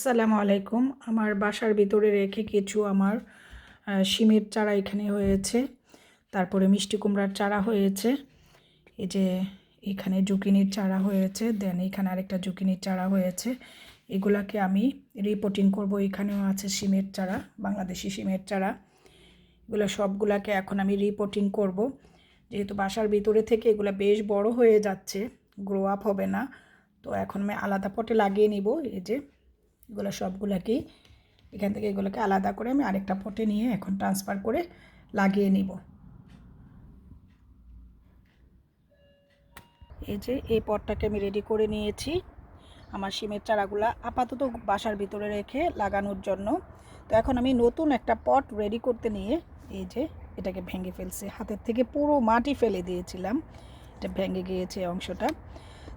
আসসালামু আলাইকুম। আমার বাসার ভিতরে রেখে কিছু আমার শিমের চারা এখানে হয়েছে। তারপরে মিষ্টি কুমড়ার চারা হয়েছে। এই যে এখানে জুকিনির চারা হয়েছে, দেন এখানে আরেকটা জুকিনির চারা হয়েছে। এগুলাকে আমি রিপোর্টিং করব। এখানেও আছে শিমের চারা, বাংলাদেশি শিমের চারা। এগুলো সবগুলাকে এখন আমি রিপোর্টিং করব। যেহেতু বাসার ভিতরে থেকে এগুলো বেশ বড় হয়ে যাচ্ছে গ্রো আপ হবে না। তো এখন আমি আলাদা পটে লাগিয়ে নিব। এই যে এগুলো সবগুলোকেই এখান থেকে এগুলোকে আলাদা করে আমি আরেকটা পটে নিয়ে এখন ট্রান্সফার করে লাগিয়ে নিব। এই যে এই পটটাকে আমি রেডি করে নিয়েছি। আমার সিমের চারাগুলো আপাতত বাসার ভিতরে রেখে লাগানোর জন্য। তো এখন আমি নতুন একটা পট রেডি করতে নিয়ে এই যে এটাকে ভেঙে ফেলছি। হাতের থেকে পুরো মাটি ফেলে দিয়েছিলাম। এটা ভেঙে গিয়েছে অংশটা।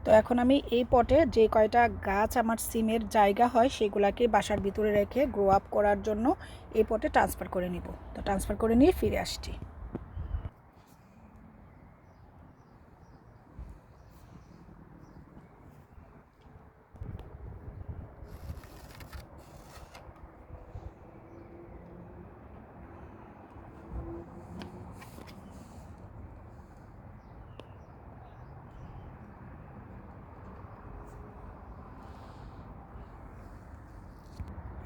তো এখন আমি এই পটে যে কয়টা গাছ আমার সিমের জায়গা হয় সেগুলাকে বাসার ভিতরে রেখে গ্রো আপ করার জন্য এই পটে ট্রান্সফার করে নিব। তো ট্রান্সফার করে নিয়ে ফিরে আসছি।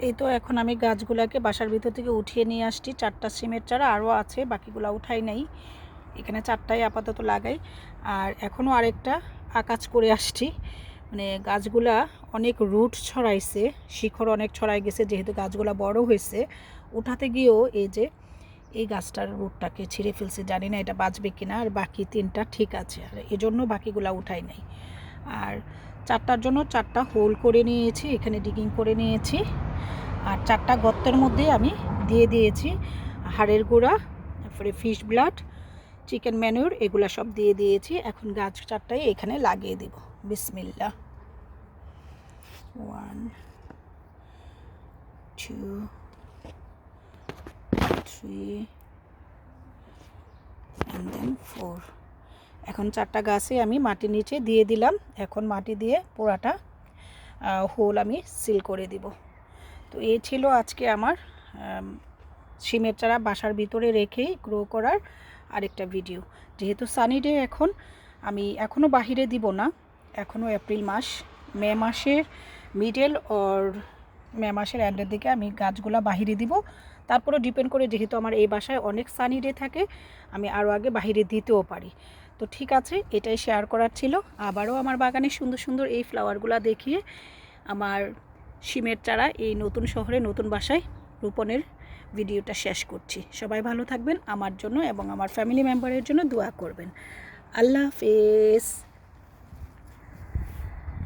এই তো এখন আমি গাছগুলাকে বাসার ভিতর থেকে উঠিয়ে নিয়ে আসছি। চারটা সিমের চারা আরও আছে, বাকিগুলো উঠাই নাই। এখানে চারটাই আপাতত লাগাই। আর এখনও আরেকটা আকাজ করে আসছি। মানে গাছগুলা অনেক রুট ছড়াইছে, শিখর অনেক ছড়াই গেছে, যেহেতু গাছগুলা বড় হয়েছে। উঠাতে গিয়েও এই যে, এই গাছটার রুটটাকে ছিঁড়ে ফেলছে, জানি না এটা বাঁচবে কিনা। আর বাকি তিনটা ঠিক আছে, আর এজন্য বাকিগুলা উঠাই নাই। আর চারটার জন্য চারটা হোল করে নিয়েছি, এখানে ডিগিং করে নিয়েছি। আর চারটা গর্তের মধ্যে আমি দিয়ে দিয়েছি হাড়ের গুঁড়া, তারপরে ফিশ ব্লাড চিকেন ম্যানুর এগুলা সব দিয়ে দিয়েছি। এখন গাছ চারটাই এখানে লাগিয়ে দেব। বিসমিল্লা one two three then four এখন চারটা গাছে আমি মাটির নিচে দিয়ে দিলাম। এখন মাটি দিয়ে পোড়াটা হোল আমি সিল করে দিব। তো এই ছিল আজকে আমার সিমের চারা বাসার ভিতরে রেখেই গ্রো করার আরেকটা ভিডিও যেহেতু সানি ডে এখন, আমি এখনও বাহিরে দিব না। এখনও এপ্রিল মাস, মে মাসের মিডল ওর মে মাসের এন্ডের দিকে আমি গাছগুলা বাহিরে দিব। তারপরে ডিপেন্ড করে যেহেতু আমার এই বাসায় অনেক সানি ডে থাকে, আমি আরও আগে বাহিরে দিতেও পারি। তো ঠিক আছে, এটাই শেয়ার করার ছিল। আবারও আমার বাগানে সুন্দর সুন্দর এই ফ্লাওয়ারগুলো দেখিয়ে আমার সিমের চারা এই নতুন শহরে, নতুন বাসায় রোপণের ভিডিওটা শেষ করছি। সবাই ভালো থাকবেন, আমার জন্য এবং আমার ফ্যামিলি মেম্বারের জন্য দোয়া করবেন। আল্লাহ হাফেজ।